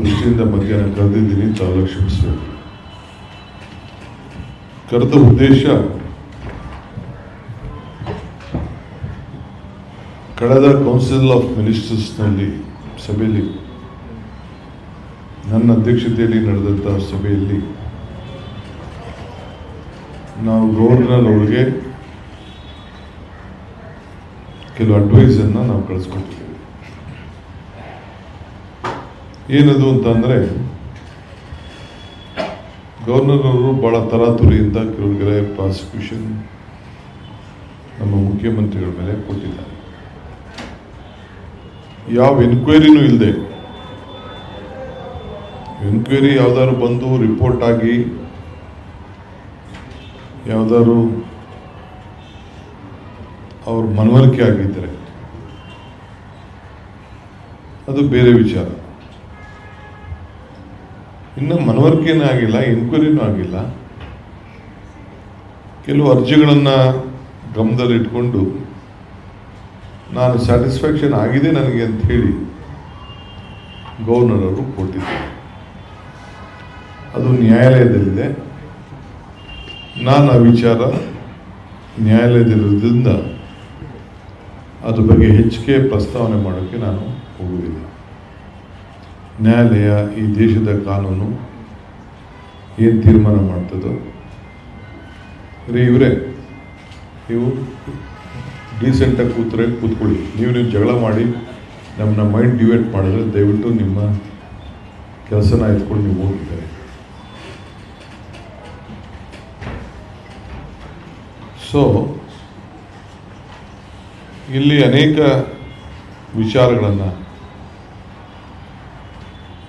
ದೃಷ್ಟಿಯಿಂದ ಮಧ್ಯಾಹ್ನ ಕರೆದಿದ್ದೀನಿ ತಾವೆಲ್ಲ ಕ್ಷಮಿಸಬೇಕು ಕರೆದ ಉದ್ದೇಶ, ಕಳೆದ ಕೌನ್ಸಿಲ್ ಆಫ್ ಮಿನಿಸ್ಟರ್ಸ್ನಲ್ಲಿ ಸಭೆಯಲ್ಲಿ, ನನ್ನ ಅಧ್ಯಕ್ಷತೆಯಲ್ಲಿ ನಡೆದಂತಹ ಸಭೆಯಲ್ಲಿ, ನಾವು ಗವರ್ನರ್ ಅವರಿಗೆ ಕೆಲವು ಅಡ್ವೈಸನ್ನು ನಾವು ಕಳಿಸ್ಕೊಟ್ಟಿದ್ದೇವೆ ಏನದು ಅಂತಂದರೆ ಗವರ್ನರ್ ಅವರು ಭಾಳ ತರಾತುರಿಯಿಂದ ಕೆಲವರಿಗೆ ಪ್ರಾಸಿಕ್ಯೂಷನ್ ನಮ್ಮ ಮುಖ್ಯಮಂತ್ರಿಗಳ ಮೇಲೆ ಕೊಟ್ಟಿದ್ದಾರೆ. ಯಾವ ಎನ್ಕ್ವೈರಿನೂ ಇಲ್ಲದೆ ಎನ್ಕ್ವೈರಿ ಯಾವ್ದಾದ್ರು ಬಂದು ರಿಪೋರ್ಟ್ ಆಗಿ ಯಾವ್ದಾದ್ರು ಅವ್ರ ಮನವರಿಕೆ ಆಗಿದ್ದರೆ, ಅದು ಬೇರೆ ವಿಚಾರ. ಇನ್ನು ಮನವರಿಕೆಯೂ ಆಗಿಲ್ಲ ಎನ್ಕ್ವೈರಿನೂ ಆಗಿಲ್ಲ. ಕೆಲವು ಅರ್ಜಿಗಳನ್ನು ಗಮನದಲ್ಲಿಟ್ಕೊಂಡು ನಾನು ಸ್ಯಾಟಿಸ್ಫ್ಯಾಕ್ಷನ್ ಆಗಿದೆ ನನಗೆ ಅಂತ ಹೇಳಿ ಗವರ್ನರ್ ಅವರು ಕೊಟ್ಟಿದ್ದಾರೆ. ಅದು ನ್ಯಾಯಾಲಯದಲ್ಲಿದೆ. ನಾನು ಆ ವಿಚಾರ ನ್ಯಾಯಾಲಯದಲ್ಲಿರೋದ್ರಿಂದ ಅದ್ರ ಬಗ್ಗೆ ಹೆಚ್ಚಿಗೆ ಪ್ರಸ್ತಾವನೆ ಮಾಡೋಕ್ಕೆ ನಾನು ಹೋಗುವುದಿಲ್ಲ. ನ್ಯಾಯಾಲಯ ಈ ದೇಶದ ಕಾನೂನು ಏನು ತೀರ್ಮಾನ ಮಾಡ್ತದೋ? ರೀ ಇವರೇ, ನೀವು ಡೀಸೆಂಟಾಗಿ ಕೂತ್ರೆ ಕೂತ್ಕೊಳ್ಳಿ. ನೀವು ನೀವು ಜಗಳ ಮಾಡಿ ನಮ್ಮನ್ನ ಮೈಂಡ್ ಡಿವೈಡ್ ಮಾಡಿದ್ರೆ ದಯವಿಟ್ಟು ನಿಮ್ಮ ಕೆಲಸನ ಎತ್ಕೊಂಡು ನೀವು ಹೋಗಿದ್ದಾರೆ. ಸೊ ಇಲ್ಲಿ ಅನೇಕ ವಿಚಾರಗಳನ್ನು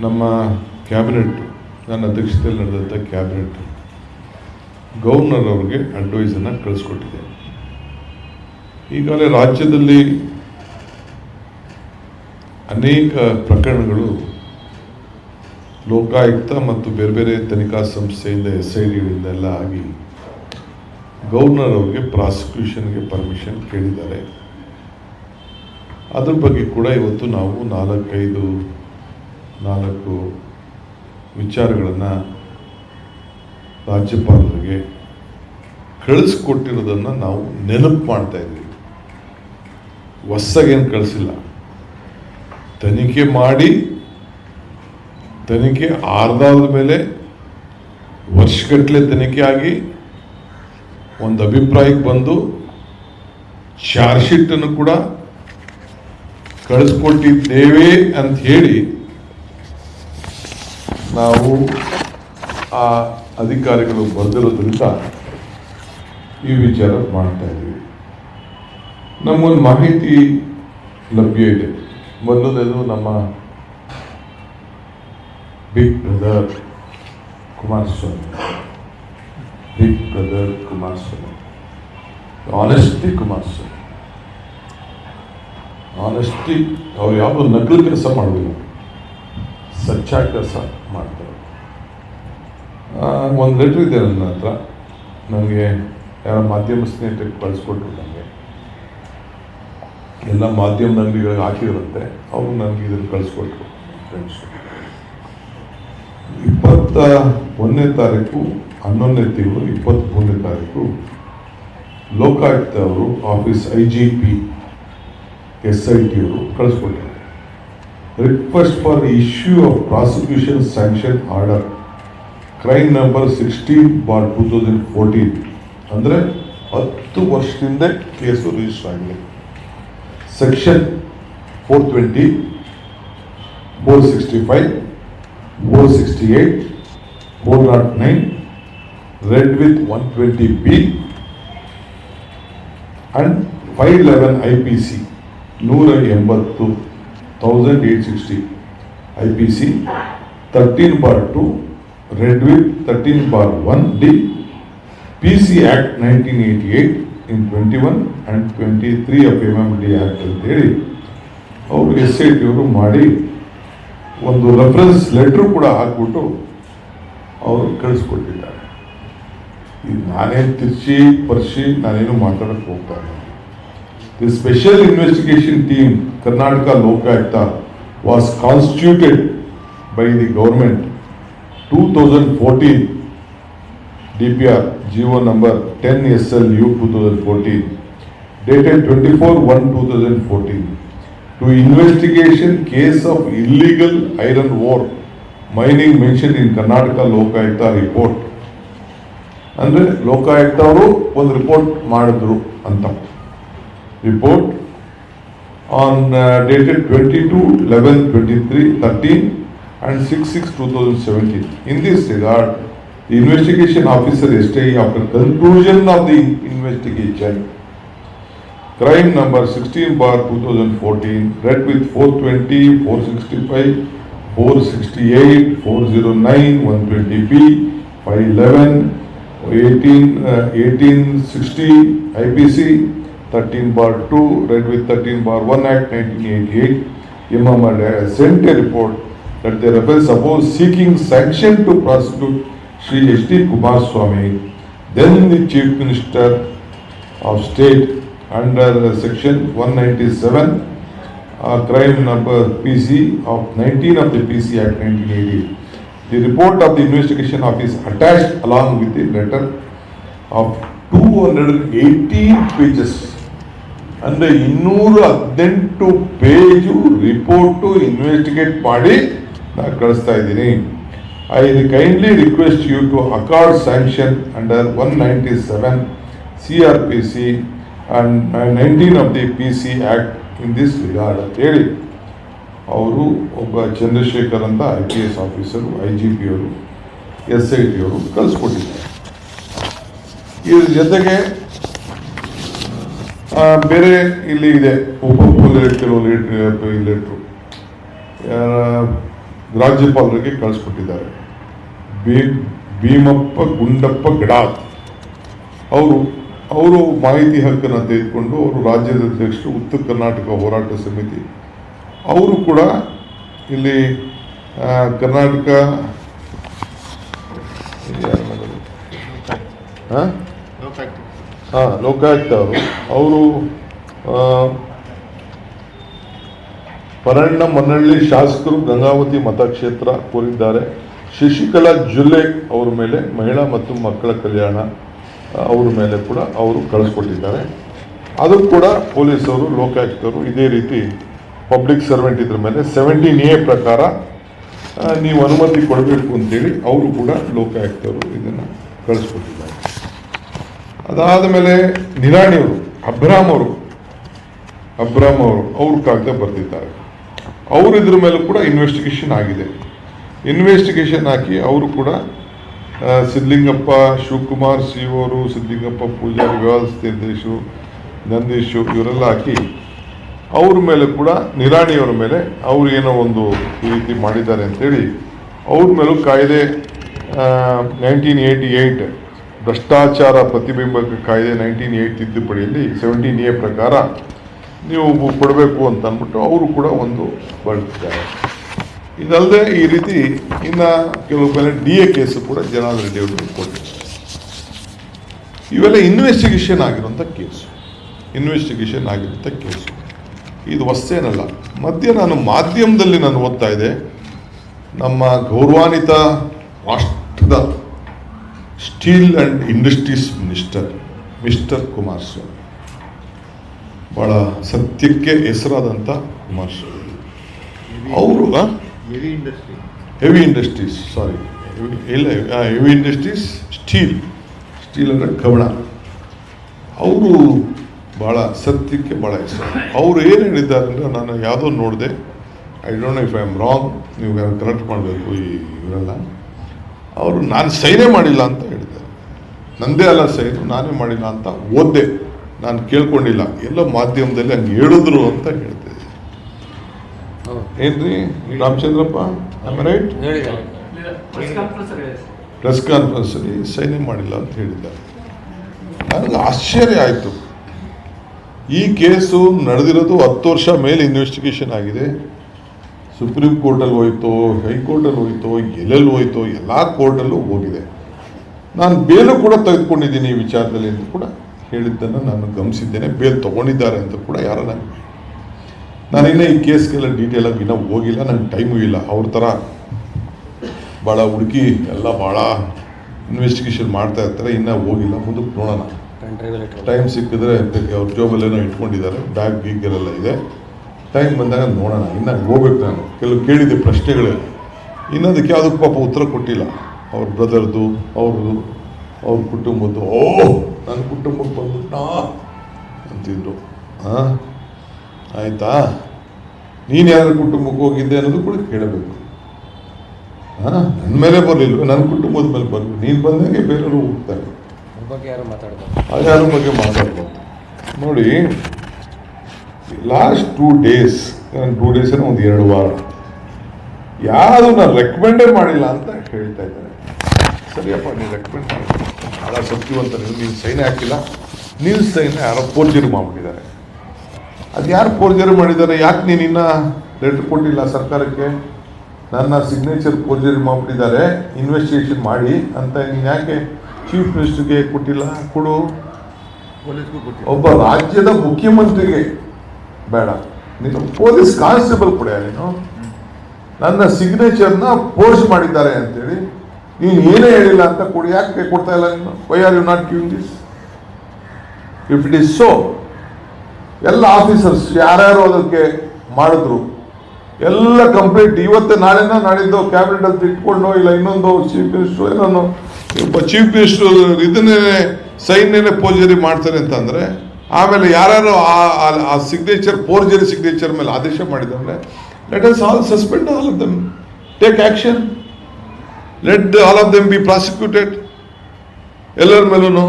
ನಮ್ಮ ಕ್ಯಾಬಿನೆಟ್, ನನ್ನ ಅಧ್ಯಕ್ಷತೆಯಲ್ಲಿ ನಡೆದಂಥ ಕ್ಯಾಬಿನೆಟ್ ಗವರ್ನರ್ ಅವ್ರಿಗೆ ಅಡ್ವೈಸನ್ನು ಕಳಿಸ್ಕೊಟ್ಟಿದೆ. ಈಗಾಗಲೇ ರಾಜ್ಯದಲ್ಲಿ ಅನೇಕ ಪ್ರಕರಣಗಳು ಲೋಕಾಯುಕ್ತ ಮತ್ತು ಬೇರೆ ಬೇರೆ ತನಿಖಾ ಸಂಸ್ಥೆಯಿಂದ, ಎಸ್ ಐ ಡಿಗಳಿಂದ ಎಲ್ಲ ಆಗಿ ಗವರ್ನರ್ ಅವ್ರಿಗೆ ಪ್ರಾಸಿಕ್ಯೂಷನ್ಗೆ ಪರ್ಮಿಷನ್ ಕೇಳಿದ್ದಾರೆ. ಅದ್ರ ಬಗ್ಗೆ ಕೂಡ ಇವತ್ತು ನಾವು ನಾಲ್ಕೈದು ನಾಲ್ಕು ವಿಚಾರಗಳನ್ನು ರಾಜ್ಯಪಾಲರಿಗೆ ಕಳಿಸ್ಕೊಟ್ಟಿರೋದನ್ನು ನಾವು ನೆನಪು ಮಾಡ್ತಾ ಇದ್ದೀವಿ. ಹೊಸಗೇನು ಕಳಿಸಿಲ್ಲ. ತನಿಖೆ ಮಾಡಿ, ತನಿಖೆ ಆರ್ದಾದ ಮೇಲೆ ವರ್ಷಗಟ್ಟಲೆ ತನಿಖೆ ಆಗಿ ಒಂದು ಅಭಿಪ್ರಾಯಕ್ಕೆ ಬಂದು ಚಾರ್ಜ್ ಶೀಟನ್ನು ಕೂಡ ಕಳಿಸ್ಕೊಟ್ಟಿದ್ದೇವೆ ಅಂತ ಹೇಳಿ ನಾವು ಆ ಅಧಿಕಾರಿಗಳು ಬರೆದಿರೋದ್ರಿಂದ ಈ ವಿಚಾರ ಮಾಡ್ತಾ ಇದ್ದೀವಿ. ನಮಗೊಂದು ಮಾಹಿತಿ ಲಭ್ಯ ಇದೆ. ಮೊದಲನೇದು ನಮ್ಮ big brother Kumaraswamy. Big brother Kumaraswamy. Honesty Kumaraswamy. Honesty ಅವ್ರು ಯಾವುದೋ ನಕಲು ಕೆಲಸ ಮಾಡೋದಿಲ್ಲ. ಸಚ್ಚ ಕೆಲಸ ಮಾಡ್ತಾರೆ. ಒಂದು ಲೆಟ್ರ್ ಇದೆ ನನ್ನ ಹತ್ರ. ನನಗೆ ಯಾರ ಮಾಧ್ಯಮ ಸ್ನೇಹಿತರಿಗೆ ಕಳಿಸ್ಕೊಟ್ರು ನನಗೆ ಎಲ್ಲ ಮಾಧ್ಯಮದ ಅಂಗಡಿಗಳಿಗೆ ಹಾಕಿದ್ರಂತೆ ಅವರು ನನಗೆ ಇದನ್ನು ಕಳಿಸ್ಕೊಟ್ರು. ಫ್ರೆಂಡ್ಸ್ ಇಪ್ಪತ್ತ ಒಂದನೇ ತಾರೀಕು, ಹನ್ನೊಂದನೇ ತಿಂಗಳು ಇಪ್ಪತ್ತ್ಮೂರನೇ ತಾರೀಕು ಲೋಕಾಯುಕ್ತ ಅವರು, office I G P, S I T ಅವರು ಕಳಿಸ್ಕೊಟ್ಟಿದ್ದಾರೆ request for issue of prosecution sanction order crime number sixteen bar two thousand fourteen ಅಂದರೆ ಹತ್ತು ವರ್ಷದಿಂದ ಕೇಸು ರಿಜಿಸ್ಟರ್ ಆಗಿದೆ. Section four twenty four sixty five four sixty eight four naught nine read with one twenty B and five eleven I P C ನೂರ ಎಂಬತ್ತು thousand eight sixty I P C thirteen bar two read v thirteen bar one D P C act nineteen eighty eight in twenty one and twenty three of M M D act ಅಂತೇಳಿ ಅವರು S I T ಅವರು ಮಾಡಿ ಒಂದು reference letter ಕೂಡ ಹಾಕ್ಬಿಟ್ಟು ಅವರು ಕಳಿಸ್ಕೊಟ್ಟಿದ್ದಾರೆ. ಇದು ನಾನೇನು ತಿರ್ಚಿ ಪರ್ಸಿ ನಾನೇನು ಮಾತಾಡೋಕ್ಕೆ ಹೋಗ್ತಾ ಇಲ್ಲ. The special investigation team, Karnataka Lokayukta, was constituted by the government 2014 DPR GO number 10 SLU 2014 dated 24 1 2014 to investigation case of illegal iron ore mining mentioned in Karnataka Lokayukta report ಅಂದರೆ ಲೋಕಾಯುಕ್ತ ಅವರು ಒಂದು ರಿಪೋರ್ಟ್ ಮಾಡಿದ್ರು ಅಂತ report on dated twenty two eleven twenty three thirteen and six six two thousand seventeen in this regard the investigation officer S I after conclusion of the investigation crime number 16 bar 2014 read with 420 465 468 409 120b 511 18 uh, 1860 IPC 13 bar 2 read with 13 bar 1 act 1988 Imam had sent a report that they were suppose seeking sanction to prosecute Sri H.D. Kumar Swami then the chief minister of state under section 197 uh, crime number PC of 19 of the PC Act 1980. The report of the investigation office attached along with the letter of 218 pages ಅಂದ್ರೆ ಇನ್ನೂರ ಹದಿನೆಂಟು page report investigate ಮಾಡಿ ನಾನು ಕಳಿಸ್ತಾ ಇದ್ದೀನಿ. I kindly request you to accord sanction under one ninety seven C R P C and nineteen of the P C act in this regard ಅಂತ ಹೇಳಿ ಅವರು ಒಬ್ಬ ಚಂದ್ರಶೇಖರ್ ಅಂತ I P S officer I G P ಅವರು S I T ಅವರು ಕಳಿಸ್ಕೊಟ್ಟಿದ್ದಾರೆ. ಇದ್ರ ಜೊತೆಗೆ ಬೇರೆ ಇಲ್ಲಿ ಇದೆ. ಉಪ ಕೆಲವು ಲೆಟ್ರು ರಾಜ್ಯಪಾಲರಿಗೆ ಕಳಿಸ್ಕೊಟ್ಟಿದ್ದಾರೆ. ಬಿ, ಭೀಮಪ್ಪ, ಗುಂಡಪ್ಪ ಗಡಾತ್ ಅವರು ಅವರು ಮಾಹಿತಿ ಹಕ್ಕನ್ನು ತೆಗೆದುಕೊಂಡು ಅವರು ರಾಜ್ಯದ ಅಧ್ಯಕ್ಷರು, ಉತ್ತರ ಕರ್ನಾಟಕ ಹೋರಾಟ ಸಮಿತಿ. ಅವರು ಕೂಡ ಇಲ್ಲಿ ಕರ್ನಾಟಕ ಹಾಂ ಹಾಂ ಲೋಕಾಯುಕ್ತ ಅವರು ಅವರು ಪರಣ್ಣ ಮನ್ನಳ್ಳಿ ಶಾಸಕರು ಗಂಗಾವತಿ ಮತಕ್ಷೇತ್ರ ಕೋರಿದ್ದಾರೆ. ಶಶಿಕಲಾ ಜುಲ್ಲೆ ಅವರ ಮೇಲೆ, ಮಹಿಳಾ ಮತ್ತು ಮಕ್ಕಳ ಕಲ್ಯಾಣ ಅವ್ರ ಮೇಲೆ ಕೂಡ ಅವರು ಕಳಿಸ್ಕೊಟ್ಟಿದ್ದಾರೆ. ಅದು ಕೂಡ ಪೊಲೀಸರು, ಲೋಕಾಯುಕ್ತರು ಇದೇ ರೀತಿ ಪಬ್ಲಿಕ್ ಸರ್ವೆಂಟ್ ಇದ್ರ ಮೇಲೆ ಸೆವೆಂಟೀನ್ ಎ ಪ್ರಕಾರ ನೀವು ಅನುಮತಿ ಕೊಡಬೇಕು ಅಂತೇಳಿ ಅವರು ಕೂಡ ಲೋಕಾಯುಕ್ತರು ಇದನ್ನು ಕಳಿಸ್ಕೊಟ್ಟಿದ್ದಾರೆ. ಅದಾದ ಮೇಲೆ ನಿರಾಣಿಯವರು ಅಬ್ರಾಮ್ ಅವರು. ಅಬ್ರಾಮ್ ಅವರು ಅವ್ರ ಕಾಗದ ಬರೆದಿದ್ದಾರೆ. ಅವರು ಇದ್ರ ಮೇಲೂ ಕೂಡ ಇನ್ವೆಸ್ಟಿಗೇಷನ್ ಆಗಿದೆ. ಇನ್ವೆಸ್ಟಿಗೇಷನ್ ಹಾಕಿ ಅವರು ಕೂಡ ಸಿದ್ಧಲಿಂಗಪ್ಪ, ಶಿವಕುಮಾರ್, ಸಿ ಅವರು ಸಿದ್ಲಿಂಗಪ್ಪ ಪೂಜಾರಿ ವ್ಯವಸ್ಥೆ ನಿರ್ದೇಶು ನಂದೀಶು, ಇವರೆಲ್ಲ ಹಾಕಿ ಅವ್ರ ಮೇಲೆ ಕೂಡ, ನಿರಾಣಿಯವರ ಮೇಲೆ ಅವ್ರು ಏನೋ ಒಂದು ಈ ರೀತಿ ಮಾಡಿದ್ದಾರೆ ಅಂತೇಳಿ ಅವ್ರ ಮೇಲೂ ಕಾಯ್ದೆ ನೈನ್ಟೀನ್ ಏಯ್ಟಿ ಏಯ್ಟ್ ಭ್ರಷ್ಟಾಚಾರ ಪ್ರತಿಬಿಂಬಕ ಕಾಯ್ದೆ ನೈನ್ಟೀನ್ ಏಯ್ಟ್ ತಿದ್ದುಪಡಿಯಲ್ಲಿ ಸೆವೆಂಟೀನ್ ಎ ಪ್ರಕಾರ ನೀವು ಕೊಡಬೇಕು ಅಂತ ಅಂದ್ಬಿಟ್ಟು ಅವರು ಕೂಡ ಒಂದು ಬಳಸಿದ್ದಾರೆ ಇದಲ್ಲದೆ ಈ ರೀತಿ ಇನ್ನು ಕೆಲವು ಮೇಲೆ ಡಿ ಎ ಕೇಸು ಕೂಡ ಜನಾರ್ದನ್ ರೆಡ್ಡಿ ಅವರು ಕೊಟ್ಟಿದ್ದಾರೆ. ಇವೆಲ್ಲ ಇನ್ವೆಸ್ಟಿಗೇಷನ್ ಆಗಿರುವಂಥ ಕೇಸು. ಇನ್ವೆಸ್ಟಿಗೇಷನ್ ಆಗಿರುವಂಥ ಕೇಸು. ಇದು ಹೊಸ್ತೇನಲ್ಲ ಮಧ್ಯೆ ನಾನು ಮಾಧ್ಯಮದಲ್ಲಿ ನಾನು ಓದ್ತಾ ಇದ್ದೆ. ನಮ್ಮ ಗೌರವಾನ್ವಿತ ರಾಷ್ಟ್ರದ steel and industries minister mister Kumaraswamy ಭಾಳ ಸತ್ಯಕ್ಕೆ ಹೆಸರಾದಂಥ ಕುಮಾರಸ್ವಾಮಿ ಅವರು heavy industry heavy industries sorry ಇಲ್ಲ ಹೆವಿ ಇಂಡಸ್ಟ್ರೀಸ್ ಸ್ಟೀಲ್ ಸ್ಟೀಲ್ ಅಂದರೆ ಕವಣ. ಅವರು ಭಾಳ ಸತ್ಯಕ್ಕೆ ಭಾಳ ಹೆಸರು. ಅವರು ಏನು ಹೇಳಿದ್ದಾರೆ ಅಂದರೆ ನಾನು ಯಾವುದೋ ನೋಡಿದೆ. I don't know if I am wrong ನೀವು ಕರೆಕ್ಟ್ ಮಾಡಬೇಕು ಈ ಇವರೆಲ್ಲ. ಅವರು ನಾನು ಸೈನೇ ಮಾಡಿಲ್ಲ ಅಂತ ಹೇಳಿದ್ದಾರೆ. ನಂದೇ ಅಲ್ಲ ಸೈನು ನಾನೇ ಮಾಡಿಲ್ಲ ಅಂತ ಓದ್ದೆ. ನಾನು ಕೇಳ್ಕೊಂಡಿಲ್ಲ. ಎಲ್ಲ ಮಾಧ್ಯಮದಲ್ಲಿ ಹಂಗೆ ಹೇಳಿದ್ರು ಅಂತ ಹೇಳ್ತಿದ್ದೆ ಏನ್ರಿ? ರಾಮಚಂದ್ರಪ್ಪ ರೈಟ್ ಪ್ರೆಸ್ ಕಾನ್ಫರೆನ್ಸಲ್ಲಿ ಸೈನೇ ಮಾಡಿಲ್ಲ ಅಂತ ಹೇಳಿದ್ದಾರೆ. ನನಗೆ ಆಶ್ಚರ್ಯ ಆಯಿತು. ಈ ಕೇಸು ನಡೆದಿರೋದು ಹತ್ತು ವರ್ಷ ಮೇಲೆ ಇನ್ವೆಸ್ಟಿಗೇಷನ್ ಆಗಿದೆ. ಸುಪ್ರೀಂ ಕೋರ್ಟಲ್ಲಿ ಹೋಯ್ತೋ ಹೈಕೋರ್ಟಲ್ಲಿ ಹೋಯ್ತೋ ಎಲ್ಲೆಲ್ಲಿ ಹೋಯ್ತೋ ಎಲ್ಲ ಕೋರ್ಟಲ್ಲೂ ಹೋಗಿದೆ. ನಾನು ಬೇಲು ಕೂಡ ತೆಗೆದುಕೊಂಡಿದ್ದೀನಿ ಈ ವಿಚಾರದಲ್ಲಿ ಅಂತ ಕೂಡ ಹೇಳಿದ್ದನ್ನು ನಾನು ಗಮನಿಸಿದ್ದೇನೆ. ಬೇಲ್ ತೊಗೊಂಡಿದ್ದಾರೆ ಅಂತ ಕೂಡ ಯಾರನ್ನ ನನಗೆ ನಾನಿನ್ನ ಈ ಕೇಸ್ಗೆಲ್ಲ ಡೀಟೇಲಾಗಿ ಇನ್ನೂ ಹೋಗಿಲ್ಲ ನನಗೆ ಟೈಮು ಇಲ್ಲ. ಅವ್ರ ಥರ ಭಾಳ ಹುಡುಕಿ ಎಲ್ಲ ಭಾಳ ಇನ್ವೆಸ್ಟಿಗೇಷನ್ ಮಾಡ್ತಾ ಇರ್ತಾರೆ ಇನ್ನೂ ಹೋಗಿಲ್ಲ. ಮುಂದಕ್ಕೆ ನೋಡೋಣ. ಟೈಮ್ ಸಿಕ್ಕಿದ್ರೆ ಅವ್ರ ಜೋಬಲ್ಲೇನೋ ಇಟ್ಕೊಂಡಿದ್ದಾರೆ ಬ್ಯಾಗ್ ಗೀಗೆಲ್ಲ ಇದೆ. ಟೈಮ್ ಬಂದಾಗ ನೋಡೋಣ. ಇನ್ನು ಹೋಗ್ಬೇಕು ನಾನು. ಕೆಲವು ಕೇಳಿದ್ದೆ ಪ್ರಶ್ನೆಗಳು ಇನ್ನೊಂದಕ್ಕೆ ಯಾವುದಕ್ಕೆ ಪಾಪ ಉತ್ತರ ಕೊಟ್ಟಿಲ್ಲ. ಅವ್ರ ಬ್ರದರ್ದು ಅವ್ರದ್ದು ಅವ್ರ ಕುಟುಂಬದ್ದು ಓ ನನ್ನ ಕುಟುಂಬಕ್ಕೆ ಬಂದ್ಬಿಟ್ಟ ಅಂತಿದ್ರು. ಹಾಂ ಆಯಿತಾ? ನೀನು ಯಾರ ಕುಟುಂಬಕ್ಕೆ ಹೋಗಿದ್ದೆ ಅನ್ನೋದು ಕೂಡ ಕೇಳಬೇಕು. ಹಾಂ ನನ್ನ ಮೇಲೆ ಬರಲಿಲ್ಲ ನನ್ನ ಕುಟುಂಬದ ಮೇಲೆ ಬರಬೇಕು ನೀನು ಬಂದಂಗೆ ಬೇರೆಯವರು ಹೋಗ್ತಾರೆ. ಬಗ್ಗೆ ಯಾರು ಮಾತಾಡ್ತಾರೆ ಅದು ಯಾರ ಬಗ್ಗೆ ಮಾತಾಡ್ಬೋದು ನೋಡಿ last two days two days ಒಂದು ಎರಡು ವಾರ ಯಾರು ನಾನು ರೆಕಮೆಂಡೇ ಮಾಡಿಲ್ಲ ಅಂತ ಹೇಳ್ತಾ ಇದ್ದಾರೆ. ಸರಿಯಪ್ಪ ನೀನು ರೆಕಮೆಂಡ್ ಮಾಡಿ. ಭಾಳ ಸತ್ಯವಂತ ನೀವು ನೀನು ಸೈನ್ ಹಾಕಿಲ್ಲ. ನೀವು ಸೈನ್ ಯಾರೋ ಪೋರ್ಜರಿ ಮಾಡಿಬಿಟ್ಟಿದ್ದಾರೆ. ಅದು ಯಾರು ಪೋರ್ಜರಿ ಮಾಡಿದ್ದಾರೆ? ಯಾಕೆ ನೀನು ಇನ್ನೂ ಲೆಟ್ರ್ ಕೊಟ್ಟಿಲ್ಲ ಸರ್ಕಾರಕ್ಕೆ? ನನ್ನ ಸಿಗ್ನೇಚರ್ ಪೋರ್ಜರಿ ಮಾಡಿಬಿಟ್ಟಿದ್ದಾರೆ. ಇನ್ವೆಸ್ಟಿಗೇಷನ್ ಮಾಡಿ ಅಂತ ನೀನು ಯಾಕೆ ಚೀಫ್ ಮಿನಿಸ್ಟರ್ಗೆ ಕೊಟ್ಟಿಲ್ಲ? ಕೊಡು. ಒಬ್ಬ ರಾಜ್ಯದ ಮುಖ್ಯಮಂತ್ರಿಗೆ ಬೇಡ. ನೀನು ಪೊಲೀಸ್ ಕಾನ್ಸ್ಟೇಬಲ್ ಕೂಡ ನೀನು. ನನ್ನ ಸಿಗ್ನೇಚರ್ನ ಪೋಸ್ಟ್ ಮಾಡಿದ್ದಾರೆ ಅಂತೇಳಿ. ನೀನು ಏನೇ ಹೇಳಿಲ್ಲ ಅಂತ ಕೊಡಿ. ಯಾಕೆ ಕೊಡ್ತಾ ಇಲ್ಲ ನೀನು? Why are you not giving this if it is so ಎಲ್ಲ ಆಫೀಸರ್ಸ್ ಯಾರ್ಯಾರು ಅದಕ್ಕೆ ಮಾಡಿದ್ರು. ಎಲ್ಲ ಕಂಪ್ಲೀಟ್ ಇವತ್ತೇ ನಾಳೆನ ನಾಡಿದ್ದು ಕ್ಯಾಬಿನೆಟ್ ಅಲ್ಲಿ ಇಟ್ಕೊಂಡು, ಇಲ್ಲ ಇನ್ನೊಂದು ಚೀಫ್ ಮಿನಿಸ್ಟರ್ ಏನೋ ಚೀಫ್ ಮಿನಿಸ್ಟರ್ ಇದನ್ನೇ ಸೈನ್ಯನೇ ಪೋಜರಿ ಮಾಡ್ತಾರೆ ಅಂತಂದ್ರೆ ಆಮೇಲೆ ಯಾರು ಆ- ಸಿಗ್ನೇಚರ್ ಫೋರ್ಜರಿ ಸಿಗ್ನೇಚರ್ ಮೇಲೆ ಆದೇಶ ಮಾಡಿದ್ರೆ let us all suspend all of them take action let all of them be prosecuted ಎಲ್ಲರ ಮೇಲೂ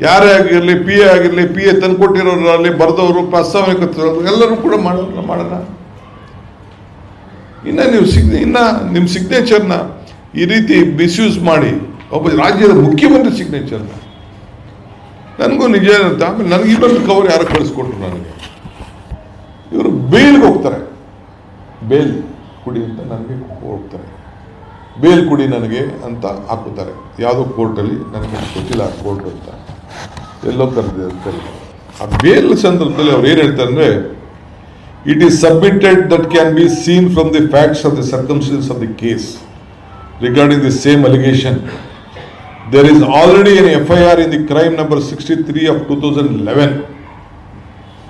ಯಾರೇ ಆಗಿರಲಿ ಪಿ ಎ ಆಗಿರಲಿ ಪಿ ಎ ತಂದ್ಕೊಟ್ಟಿರೋರಲ್ಲಿ ಬರೆದವರು ಪ್ರಸ್ತಾವನೆ ಎಲ್ಲರೂ ಕೂಡ ಮಾಡೋಣ ಮಾಡೋಣ ಇನ್ನು ನೀವು ಸಿಗ್ ಇನ್ನು ನಿಮ್ಮ ಸಿಗ್ನೇಚರ್ನ ಈ ರೀತಿ ಮಿಸ್ಯೂಸ್ ಮಾಡಿ, ಒಬ್ಬ ರಾಜ್ಯದ ಮುಖ್ಯಮಂತ್ರಿ ಸಿಗ್ನೇಚರ್ನ ನನಗೂ ನಿಜ ಏನಂತ, ಆಮೇಲೆ ನನಗೆ ಇನ್ನೊಂದು ಕವರ್ ಯಾರೋ ಕಳಿಸ್ಕೊಟ್ರು ನನಗೆ. ಇವರು ಬೇಲ್ಗೆ ಹೋಗ್ತಾರೆ. ಬೇಲ್ ಕುಡಿ ಅಂತ ನನಗೆ ಹೋಗ್ತಾರೆ. ಬೇಲ್ ಕುಡಿ ನನಗೆ ಅಂತ ಹಾಕುತ್ತಾರೆ. ಯಾವುದೋ ಕೋರ್ಟಲ್ಲಿ ನನಗೆ ಗೊತ್ತಿಲ್ಲ ಕೋರ್ಟ್ ಅಂತ. ಎಲ್ಲೋ ಕರೆದಿದೆ ಅಂತ ಆ ಬೇಲ್ ಸಂದರ್ಭದಲ್ಲಿ ಅವ್ರು ಏನು ಹೇಳ್ತಾರೆ ಅಂದರೆ it is submitted that can be seen from the facts of the circumstances of the case regarding the same allegation there is already N F I R in the crime number sixty three of two thousand eleven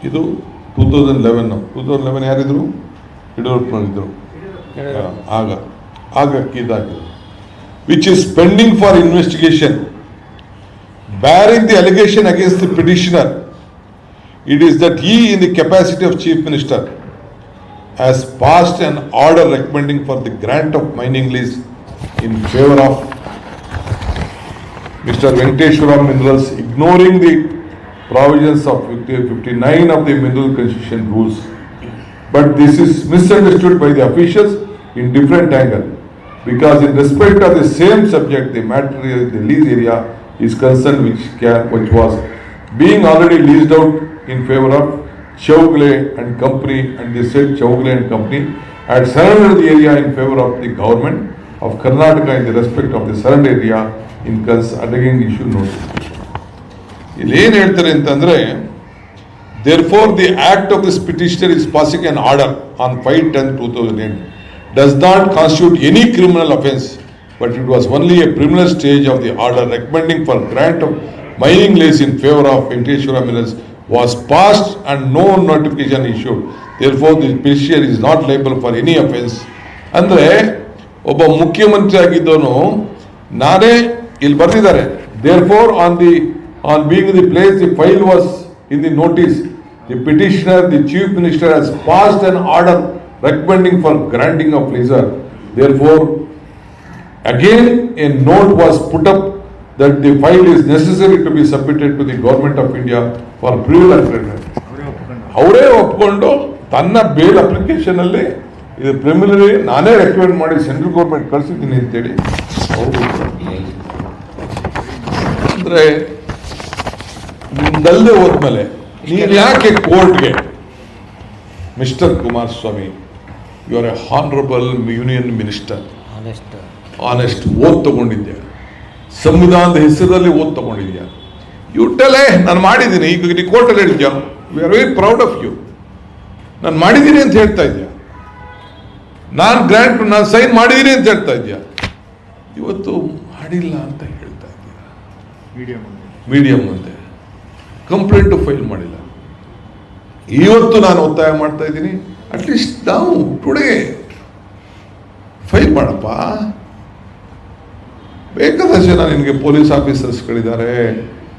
ಇದು two thousand eleven two thousand eleven ಯಾರಿದ್ರು ಯಡಿಯೂರಪ್ಪನವರಿದ್ದರು ಆಗ ಆಗ ಇದಾಗಿದೆ which is pending for investigation bearing the allegation against the petitioner, it is that he, in the capacity of chief minister, has passed an order recommending for the grant of mining lease in favor of Mr. Venkateshwara Minerals, ignoring the provisions of 59 of the mineral concession rules. But this is misunderstood by the officials in different angle. Because in respect of the same subject, the matter, the lease area is concerned which can, which was being already leased out in favor of Chaugle and Company and the said Chaugle and Company had surrendered the area in favor of the government of Karnataka in the respect of the surrender area in cons undergoing issue notice. ಇಲ್ಲಿ ಏನು ಹೇಳ್ತಾರೆ ಅಂತಂದ್ರೆ Therefore, the act of this petitioner is passing an order on 5-10-2008 does not constitute any criminal offence, but it was only a preliminary stage of the order recommending for grant of mining lease in favor of Venkateshwara Minerals was passed and no notification issued. Therefore, the petitioner is not liable for any offence. ಅಂದ್ರೆ ಒಬ್ಬ ಮುಖ್ಯಮಂತ್ರಿ ಆಗಿದ್ದವನು ನಾನೇ ಇಲ್ಲಿ ಬರ್ತಿದ್ದಾರೆ. Therefore on the on being the place the file was in the notice the petitioner the chief minister has passed an order recommending for granting of leaser therefore again a note was put up that the file is necessary to be submitted to the government of India for ಪ್ರಿವಿಲ್ and ಅವರೇ ಒಪ್ಕೊಂಡು ತನ್ನ bale application ಅಲ್ಲಿ ಇದು ಪ್ರಿಮಿನರಿ ನಾನೇ recommend ಮಾಡಿ central government ಕಳಿಸಿದ್ದೀನಿ ಅಂತೇಳಿ. ಅಂದರೆ ಅಂದ್ರೆ ನಿಂದಲ್ಲದೆ ಹೋದ್ಮೇಲೆ ನೀನು ಯಾಕೆ ಕೋರ್ಟ್ಗೆ? Mister Kumaraswamy you are a honourable union minister honest honest ಓದ್ ತಗೊಂಡಿದ್ದೆ ಸಂವಿಧಾನದ ಹೆಸರಲ್ಲಿ ಓದ್ ತಗೊಂಡಿದ್ಯಾ? ಯು ಟೆಲೆ ನಾನು ಮಾಡಿದ್ದೀನಿ. ಈಗ ನೀ ಕೋರ್ಟಲ್ಲಿ ಹೇಳಿದ್ಯಾ? We are very proud of you ನಾನು ಮಾಡಿದ್ದೀನಿ ಅಂತ ಹೇಳ್ತಾ ಇದ್ಯಾ? ನಾನು ಗ್ರ್ಯಾಂಟ್ ನಾನು ಸೈನ್ ಮಾಡಿದ್ದೀನಿ ಅಂತ ಹೇಳ್ತಾ ಇದೆಯಾ ಇವತ್ತು ಮಾಡಿಲ್ಲ ಅಂತ ಹೇಳ್ತಾ ಇದೆಯಾ ಮೀಡಿಯಂ ಮೀಡಿಯಂ ಅಂತೆ ಕಂಪ್ಲೇಂಟು ಫೈಲ್ ಮಾಡಿಲ್ಲ. ಇವತ್ತು ನಾನು ಒತ್ತಾಯ ಮಾಡ್ತಾ ಇದ್ದೀನಿ. ಅಟ್ಲೀಸ್ಟ್ ನಾವು ಟುಡೇ ಫೈಲ್ ಮಾಡಪ್ಪ. ಬೇಕಾದಷ್ಟು ಜನ ನಿನಗೆ ಪೊಲೀಸ್ ಆಫೀಸರ್ಸ್ಗಳಿದ್ದಾರೆ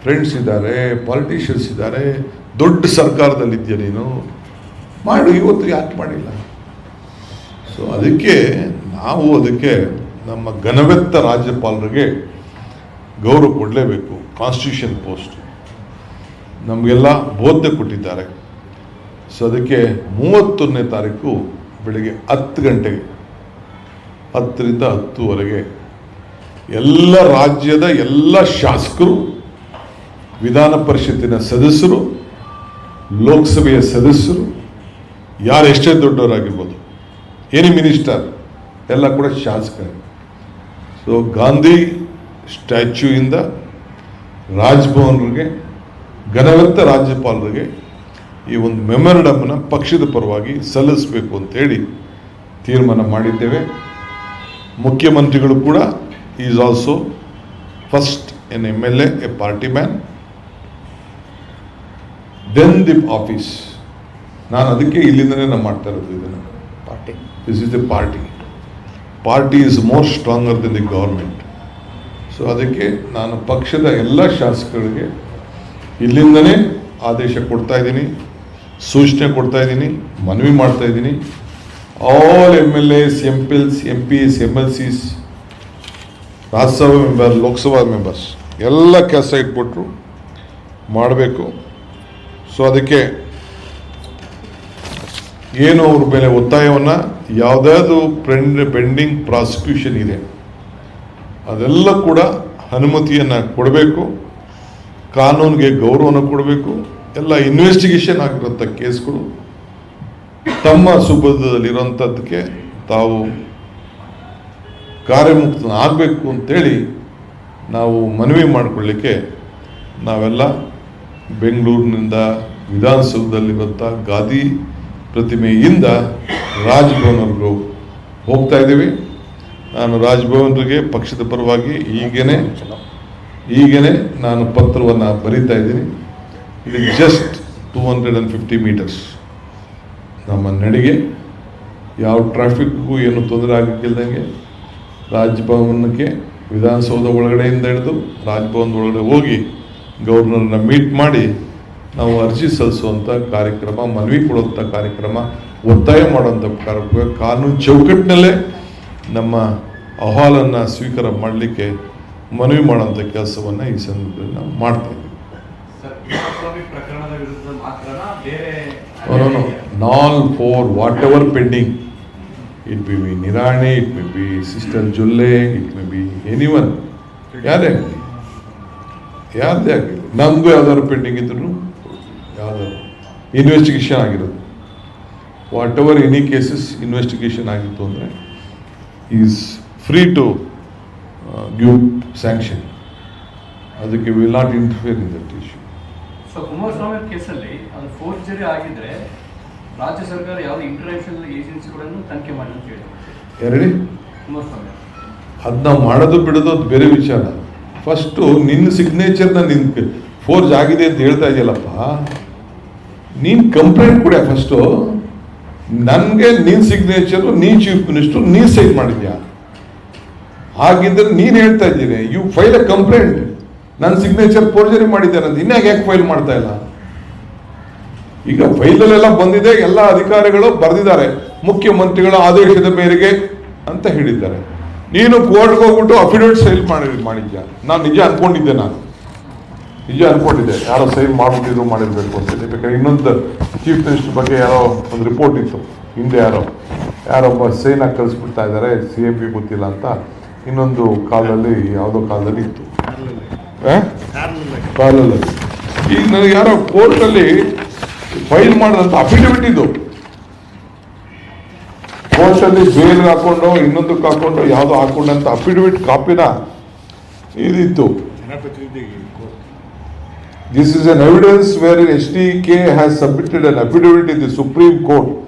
ಫ್ರೆಂಡ್ಸ್ ಇದ್ದಾರೆ ಪಾಲಿಟಿಷಿಯನ್ಸ್ ಇದ್ದಾರೆ. ದೊಡ್ಡ ಸರ್ಕಾರದಲ್ಲಿದ್ದೀಯ ನೀನು. ಮಾಡು ಇವತ್ತು ಯಾಕೆ ಮಾಡಿಲ್ಲ? ಸೊ ಅದಕ್ಕೆ ನಾವು ಅದಕ್ಕೆ ನಮ್ಮ ಘನವೆತ್ತ ರಾಜ್ಯಪಾಲರಿಗೆ ಗೌರವ ಕೊಡಲೇಬೇಕು. ಕಾನ್ಸ್ಟಿಟ್ಯೂಷನ್ ಪೋಸ್ಟ್ ನಮಗೆಲ್ಲ ಬೋಧನೆ ಕೊಟ್ಟಿದ್ದಾರೆ. ಸೊ ಅದಕ್ಕೆ ಮೂವತ್ತೊಂದನೇ ತಾರೀಕು ಬೆಳಿಗ್ಗೆ ಹತ್ತು ಗಂಟೆಗೆ, ಹತ್ತರಿಂದ ಹತ್ತುವರೆಗೆ ಎಲ್ಲ ರಾಜ್ಯದ ಎಲ್ಲ ಶಾಸಕರು, ವಿಧಾನ ಪರಿಷತ್ತಿನ ಸದಸ್ಯರು, ಲೋಕಸಭೆಯ ಸದಸ್ಯರು, ಯಾರು ಎಷ್ಟೇ ದೊಡ್ಡವರಾಗಿರ್ಬೋದು ಎನಿ ಮಿನಿಸ್ಟರ್ ಎಲ್ಲ ಕೂಡ ಶಾಸಕರೇ ಸೊ ಗಾಂಧಿ ಸ್ಟ್ಯಾಚ್ಯೂಯಿಂದ ರಾಜ್ಭವನ್ರಿಗೆ ಘನವಂತ ರಾಜ್ಯಪಾಲರಿಗೆ ಈ ಒಂದು ಮೆಮೊರಂಡಮ್ನ ಪಕ್ಷದ ಪರವಾಗಿ ಸಲ್ಲಿಸಬೇಕು ಅಂತೇಳಿ ತೀರ್ಮಾನ ಮಾಡಿದ್ದೇವೆ. ಮುಖ್ಯಮಂತ್ರಿಗಳು ಕೂಡ is also first N M L A A party man then the office ನಾನು ಅದಕ್ಕೆ ಇಲ್ಲಿಂದನೇ ನಾನು ಮಾಡ್ತಾ ಇರೋದು ಇದನ್ನು. Party this is the party party is more stronger than the government so ಅದಕ್ಕೆ ನಾನು ಪಕ್ಷದ ಎಲ್ಲ ಶಾಸಕರಿಗೆ ಇಲ್ಲಿಂದನೇ ಆದೇಶ ಕೊಡ್ತಾ ಇದ್ದೀನಿ, ಸೂಚನೆ ಕೊಡ್ತಾ ಇದ್ದೀನಿ, ಮನವಿ ಮಾಡ್ತಾ ಇದ್ದೀನಿ. All M L S M pills M Ps M L Cs Rajya Sabha member Lok Sabha members ಎಲ್ಲ ಕೆಲಸ ಇಟ್ಬಿಟ್ರು ಮಾಡಬೇಕು. ಸೊ ಅದಕ್ಕೆ ಏನು ಅವ್ರ ಮೇಲೆ ಒತ್ತಾಯವನ್ನು, ಯಾವುದಾದ್ರು ಪೆಂಡ್ ಪೆಂಡಿಂಗ್ ಪ್ರಾಸಿಕ್ಯೂಷನ್ ಇದೆ. ಅದೆಲ್ಲ ಕೂಡ ಅನುಮತಿಯನ್ನು ಕೊಡಬೇಕು, ಕಾನೂನಿಗೆ ಗೌರವನ ಕೊಡಬೇಕು, ಎಲ್ಲ ಇನ್ವೆಸ್ಟಿಗೇಷನ್ ಆಗಿರುವಂಥ ಕೇಸ್ಗಳು ತಮ್ಮ ಸುಭದ್ರದಲ್ಲಿರೋಂಥದ್ದಕ್ಕೆ ತಾವು ಕಾರ್ಯಮುಕ್ತ ಆಗಬೇಕು ಅಂತೇಳಿ ನಾವು ಮನವಿ ಮಾಡಿಕೊಳ್ಳಿಕ್ಕೆ ನಾವೆಲ್ಲ ಬೆಂಗಳೂರಿನಿಂದ ವಿಧಾನಸೌಧದಲ್ಲಿರುವಂಥ ಗಾದಿ ಪ್ರತಿಮೆಯಿಂದ ರಾಜ್ಭವನ್ವರೆಗೂ ಹೋಗ್ತಾ ಇದ್ದೀವಿ. ನಾನು ರಾಜ್ಭವನ್ರಿಗೆ ಪಕ್ಷದ ಪರವಾಗಿ ಈಗೇನೆ ಈಗೇನೆ ನಾನು ಪತ್ರವನ್ನು ಬರೀತಾ ಇದ್ದೀನಿ. ಇದು just two hundred and fifty metres ನಮ್ಮ ನಡಿಗೆ, ಯಾವ ಟ್ರಾಫಿಕ್ಗೂ ಏನು ತೊಂದರೆ ಆಗಕ್ಕಿಲ್ದಂಗೆ ರಾಜಭವನಕ್ಕೆ ವಿಧಾನಸೌಧ ಒಳಗಡೆಯಿಂದ ಹಿಡಿದು ರಾಜ್ಭವನದ ಒಳಗಡೆ ಹೋಗಿ ಗವರ್ನರನ್ನ ಮೀಟ್ ಮಾಡಿ ನಾವು ಅರ್ಜಿ ಸಲ್ಲಿಸುವಂಥ ಕಾರ್ಯಕ್ರಮ ಮನವಿ ಕೊಡುವಂಥ ಕಾರ್ಯಕ್ರಮ ಒತ್ತಾಯ ಮಾಡುವಂಥ ಕಾರ್ಯಕ್ರಮ ಕಾನೂನು ಚೌಕಟ್ಟಿನಲ್ಲೇ ನಮ್ಮ ಅಹವಾಲನ್ನು ಸ್ವೀಕಾರ ಮಾಡಲಿಕ್ಕೆ ಮನವಿ ಮಾಡುವಂಥ ಕೆಲಸವನ್ನು ಈ ಸಂದರ್ಭದಲ್ಲಿ ನಾವು ಮಾಡ್ತಾ ಇದ್ದೀವಿ. ನಾಲ್ for whatever pending it may be Nirani it may be sister Jolle it may be any one ಯಾರೇ ಆಗಲಿ ಯಾರದೇ ಆಗಲಿ ನಮಗೂ ಯಾವ್ದಾದ್ರು ಪೆಂಡಿಂಗ್ ಇದ್ರು ಇನ್ವೆಸ್ಟಿಗೇಷನ್ ಆಗಿರೋದು. Whatever any cases investigation ಆಗಿತ್ತು ಅಂದರೆ is free to give sanction ಅದಕ್ಕೆ will not interfere in that issue so Kumaraswamy ಕೇಸಲ್ಲಿ ಅದು ಫೋರ್ಜರಿ ಆಗಿದ್ರೆ ರಾಜ್ಯ ಸರ್ಕಾರ ಯಾವುದೇ ಇಂಟರ್ನ್ಯಾಷನಲ್ ಏಜೆನ್ಸಿಗಳನ್ನು ತನಿಖೆ ಮಾಡಿ ಅಂತ ಹೇಳಿ. ಎರಡೇ ಕುಮಾರಸ್ವಾಮಿ ಅದನ್ನ ಮಾಡೋದು ಬಿಡೋದು ಅದು ಬೇರೆ ವಿಚಾರ. ಫಸ್ಟು ನಿನ್ನ ಸಿಗ್ನೇಚರ್ನ ನಿನ್ನ ಫೋರ್ಜ್ ಆಗಿದೆ ಅಂತ ಹೇಳ್ತಾ ಇದೆಯಲ್ಲಪ್ಪ. ನೀನು ಕಂಪ್ಲೇಂಟ್ ಕೊಡ ಫಸ್ಟು ನನಗೆ ನೀನು ಸಿಗ್ನೇಚರು ನೀ ಚೀಫ್ ಮಿನಿಸ್ಟರ್ ನೀ ಸೈನ್ ಮಾಡಿದ್ಯಾ? ಹಾಗಿದ್ರೆ ನೀನು ಹೇಳ್ತಾ ಇದ್ದೀನಿ ಯು ಫೈಲ್ ಅ ಕಂಪ್ಲೇಂಟ್ ನನ್ನ ಸಿಗ್ನೇಚರ್ ಪೋರ್ಜರಿ ಮಾಡಿದ್ದೇನೆ ಅಂತ ಇನ್ಯಾಗ ಯಾಕೆ ಫೈಲ್ ಮಾಡ್ತಾ ಇಲ್ಲ? ಈಗ ಫೈಲಲ್ಲೆಲ್ಲ ಬಂದಿದೆ, ಎಲ್ಲ ಅಧಿಕಾರಿಗಳು ಬರೆದಿದ್ದಾರೆ, ಮುಖ್ಯಮಂತ್ರಿಗಳ ಆದೇಶದ ಮೇರೆಗೆ ಅಂತ ಹೇಳಿದ್ದಾರೆ. ನೀನು ಕೋರ್ಟ್ಗೆ ಹೋಗ್ಬಿಟ್ಟು ಅಫಿಡವಿಟ್ ಸೈಲ್ ಮಾಡಿ ಮಾಡಿದ್ಯಾ? ನಾನು ನಿಜ ಅನ್ಕೊಂಡಿದ್ದೆ ನಾನು. ನಿಜ ಅನ್ಕೊಂಡಿದ್ದೆ ಯಾರೋ ಸೈನ್ ಮಾಡ್ಬಿಟ್ಟಿದ್ರು, ಮಾಡಿರಬೇಕು ಅಂತ ಹೇಳಿ. ಬೇಕಾದ್ರೆ ಇನ್ನೊಂದು ಚೀಫ್ ಮಿನಿಸ್ಟರ್ ಬಗ್ಗೆ ಯಾರೋ ಒಂದು ರಿಪೋರ್ಟ್ ಇತ್ತು. ಹಿಂದೆ ಯಾರೋ. ಯಾರೊಬ್ಬ ಸೈನ್ ಹಾಕಿ ಕಳಿಸ್ಬಿಡ್ತಾ ಇದ್ದಾರೆ ಸಿ ಎಂ ಪಿ ಗೊತ್ತಿಲ್ಲ ಅಂತ. ಇನ್ನೊಂದು ಕಾಲದಲ್ಲಿ, ಯಾವುದೋ ಕಾಲದಲ್ಲಿ ಇತ್ತು? ಕಾಲಲ್ಲಿ ಈಗ ನನಗೆ ಯಾರೋ ಕೋರ್ಟಲ್ಲಿ ಫೈಲ್ ಮಾಡಿದಂತ ಅಫಿಡವಿಟ್ ಇದು. ಕೋರ್ಟಲ್ಲಿ ಬೇಲ್ ಹಾಕೊಂಡು ಇನ್ನೊಂದಕ್ಕೆ ಹಾಕೊಂಡು, ಯಾವುದೋ ಹಾಕೊಂಡಂತ ಅಫಿಡವಿಟ್ ಕಾಪಿನ ಇದಿತ್ತು. This is an evidence where HDK has submitted an affidavit in the Supreme Court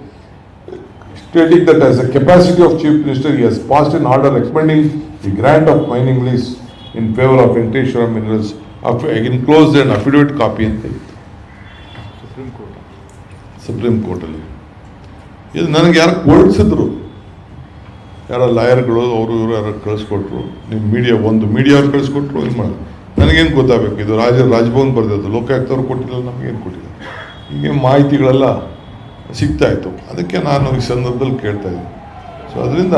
stating that as a capacity of chief minister, he has passed an order recommending the grant of mining lease in favor of intentional Minerals, enclosed an affidavit copy ಅಂತ ಇತ್ತು supreme court supreme ಕೋರ್ಟಲ್ಲಿ ಇದು ನನಗೆ ಯಾರು ಕೊಡಿಸಿದ್ರು ಯಾರೋ ಲಾಯರ್ಗಳು ಅವರು ಇವರು ಯಾರು ಕಳಿಸ್ಕೊಟ್ರು ನಿಮ್ಮ ಮೀಡಿಯಾ ಒಂದು ಮೀಡಿಯಾವ್ರು ಕಳಿಸ್ಕೊಟ್ರು ಇದು ಮಾಡಿದ್ರು ನನಗೇನು ಗೊತ್ತಾಗಬೇಕು? ಇದು ರಾಜ ರಾಜಭವನ್ ಬರೆದದ್ದು ಲೋಕಾಯುಕ್ತವ್ರು ಕೊಟ್ಟಿಲ್ಲ ನಮಗೇನು ಕೊಟ್ಟಿಲ್ಲ. ಹೀಗೆ ಮಾಹಿತಿಗಳೆಲ್ಲ ಸಿಗ್ತಾ ಇತ್ತು ಅದಕ್ಕೆ ನಾನು ಈ ಸಂದರ್ಭದಲ್ಲಿ ಕೇಳ್ತಾ ಇದ್ದೆ ಸೊ ಅದರಿಂದ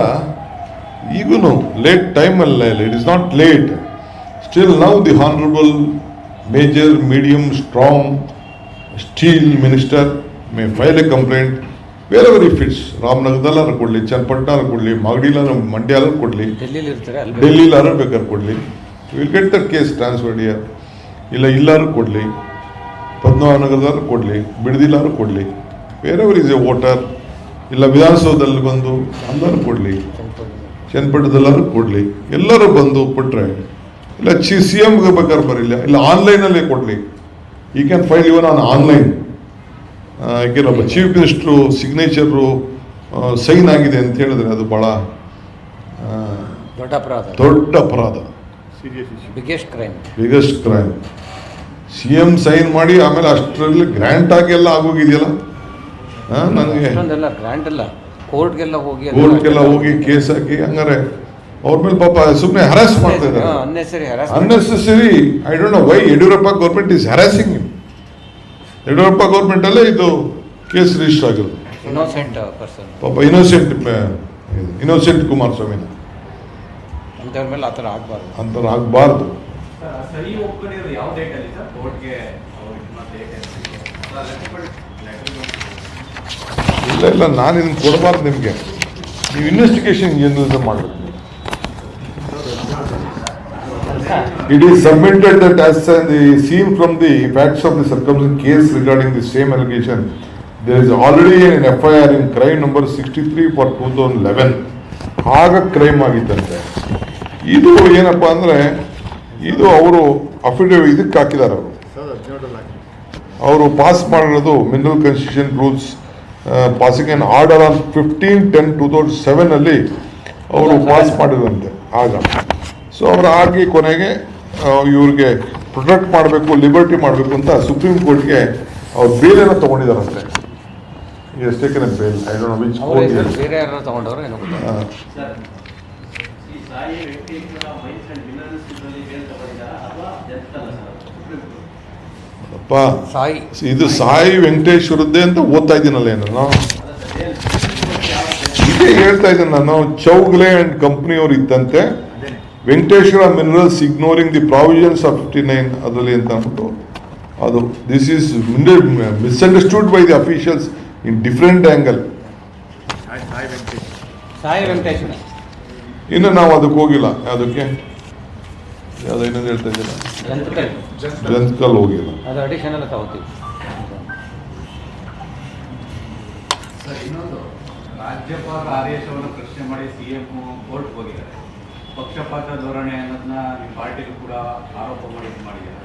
ಈಗೂ late ಟೈಮಲ್ಲ it is not late still now the honourable major medium strong steel minister may file a complaint wherever if it's ರಾಮನಗರದಲ್ಲಾರು ಕೊಡಲಿ ಚನ್ನಪಟ್ಟಣ ಕೊಡಲಿ ಮಾಗಡಿಲಾರು ಮಂಡ್ಯಾಲಾರು ಕೊಡಲಿ ಡೆಲ್ಲಿ ಇರ್ತಾರೆ ಅಲ್ಲಿ ಡೆಲ್ಲಿಲಾರು ಬೇಕಾದ್ರೆ ಕೊಡಲಿ. Will get that case transferred here ಇಲ್ಲ ಇಲ್ಲಾರು ಕೊಡಲಿ. ಪದ್ಮನಾಭನಗರದಾರು ಕೊಡಲಿ. ಬಿಡದಿಲ್ಲಾರು ಕೊಡಲಿ. ಬೇರೆ ಇಸ್ ಎ ವೋಟರ್ ಇಲ್ಲ ವಿಧಾನಸೌಧದಲ್ಲಿ ಬಂದು ಅಂದರು ಕೊಡಲಿ. ಚನ್ನಪಟ್ಟಣದಲ್ಲಾರು ಕೊಡಲಿ. ಎಲ್ಲರೂ ಬಂದು ಕೊಟ್ಟರೆ ಇಲ್ಲ ಚಿ ಸಿ ಎಮ್ಗೆ ಬೇಕಾದ್ರೆ ಬರಲಿಲ್ಲ. ಇಲ್ಲ ಆನ್ಲೈನಲ್ಲೇ ಕೊಡಲಿ. He can file even on online ಯಾಕೆ ಒಬ್ಬ ಚೀಫ್ ಮಿನಿಸ್ಟ್ರು ಸಿಗ್ನೇಚರು ಸೈನ್ ಆಗಿದೆ ಅಂತ ಹೇಳಿದ್ರೆ ಅದು ಭಾಳ ದೊಡ್ಡ ಅಪರಾಧ. ದೊಡ್ಡ ಅಪರಾಧ. Biggest crime biggest crime C M sign ಮಾಡಿ ಆಮೇಲೆ ಅಷ್ಟರಲ್ಲಿ ಗ್ರ್ಯಾಂಟ್ ಆಗಿ ಎಲ್ಲ ಆಗೋಗಿದೆಯಲ್ಲ? ನನಗೆ ಅಷ್ಟೊಂದೆಲ್ಲ ಗ್ರ್ಯಾಂಟ್ ಅಲ್ಲ ಕೋರ್ಟ್ಗೆಲ್ಲ ಹೋಗಿ ಕೋರ್ಟ್ಗೆಲ್ಲ ಹೋಗಿ ಕೇಸ್ ಹಾಕಿ ಹಂಗಾರೆ ಅವ್ರ ಮೇಲೆ ಪಾಪ ಸುಮ್ಮನೆ ಹರಾಸ್ ಮಾಡ್ತಾ ಇದ್ದಾರೆ. Unnecessary I don't know why Yediyurappa government is harassing Yediyurappa government ಅಲ್ಲೇ ಇದು ಕೇಸ್ ರಿಜಿಸ್ಟರ್ ಆಗಿರೋದು. ಇನ್ನೋಸೆಂಟ್ ಪರ್ಸನ್ ಪಾಪ ಇನೋಸೆಂಟ್ ಇನ್ನೋಸೆಂಟ್ ಕುಮಾರಸ್ವಾಮಿನ ಅಂಥವ್ರ ಮೇಲೆ ಆ ಥರ ಆಗಬಾರ್ದು. ಅಂಥವ್ರು ಆಗಬಾರ್ದು. ಇಲ್ಲ ಇಲ್ಲ ನಾನು ಇದನ್ನು ಕೊಡಬಾರ್ದು ನಿಮಗೆ. ನೀವು ಇನ್ವೆಸ್ಟಿಗೇಷನ್ ಏನಿದೆ ಮಾಡಬೇಕು. It is submitted that as the seem from the facts of the circumstances regarding the same allegation there is already in F I R in crime number sixty three for two thousand eleven ಆಗ crime ಆಗಿದ್ದಂತೆ ಇದು ಏನಪ್ಪಾ ಅಂದ್ರೆ ಇದು ಅವರು affidavit ಇದಕ್ಕೆ ಹಾಕಿದ್ದಾರೆ ಅವರು. ಅವರು ಪಾಸ್ ಮಾಡಿರೋದು mineral constitution rules passing on order on fifteen ten two thousand seven ಅಲ್ಲಿ ಅವರು ಪಾಸ್ ಮಾಡಿದಂತೆ ಆಗ. ಸೊ ಅವರು ಆಗಿ ಕೊನೆಗೆ ಇವ್ರಿಗೆ ಪ್ರೊಟೆಕ್ಟ್ ಮಾಡಬೇಕು ಲಿಬರ್ಟಿ ಮಾಡಬೇಕು ಅಂತ ಸುಪ್ರೀಂ ಕೋರ್ಟ್ಗೆ ಅವ್ರು ಬೇಲೆಲ್ಲ ತಗೊಂಡಿದ್ದಾರಂತೆ. ಎಷ್ಟೇಕನೆ bail I don't know which Sai Venkateshwara mines and minerals ಇದರಲ್ಲಿ ಬೇಲ್ ತಗೊಂಡಿದ್ದಾರಾ? ಅಥವಾ ಜಸ್ಟ್ ಸರ್? ಅಪ್ಪ ಸಾಯಿ. ಇದು ಸಾಯಿ ವೆಂಕಟೇಶ್ವರದ್ದೇ ಅಂತ ಓದ್ತಾ ಇದ್ದೀನಲ್ಲ ಏನು? ನಾನು ಇದೇ ಹೇಳ್ತಾ ಇದ್ದೀನಿ ನಾನು. ಚೌಗ್ಲೆ ಅಂಡ್ ಕಂಪ್ನಿಯವ್ರು ಇದ್ದಂತೆ Venkateshwara minerals ignoring the provisions of fifty nine ಅದರಲ್ಲಿ ಅಂತ ಅಂದ್ಬಿಟ್ಟು ಅದು this is misunderstood by the officials in different angle Sai Sai Venkatesh. Sai Venkateshwara. ಇನ್ನು ನಾವು ಅದಕ್ಕೆ ಹೋಗಿಲ್ಲ. ಅದಕ್ಕೆ ಯಾವ್ದು ಇನ್ನೊಂದು ಹೇಳ್ತಾ ಇದ್ದೀರಾ? ಜಂತಕಲ್. ಗ್ರಂಥಕಲ್ ಹೋಗಿಲ್ಲ. ಅದು ರಾಜ್ಯಪಾಲ ಆದೇಶವನ್ನು ಪ್ರಶ್ನೆ ಮಾಡಿ ಸಿ ಎಂ ಕೋರ್ಟ್ ಹೋಗಿದ್ದಾರೆ. ಪಕ್ಷಪಾತ ಧೋರಣೆ ಅನ್ನೋದನ್ನ ನಿಮ್ಮ ಪಾರ್ಟಿಗೂ ಕೂಡ ಆರೋಪ ಮಾಡಿ ಮಾಡಿದ್ದಾರೆ.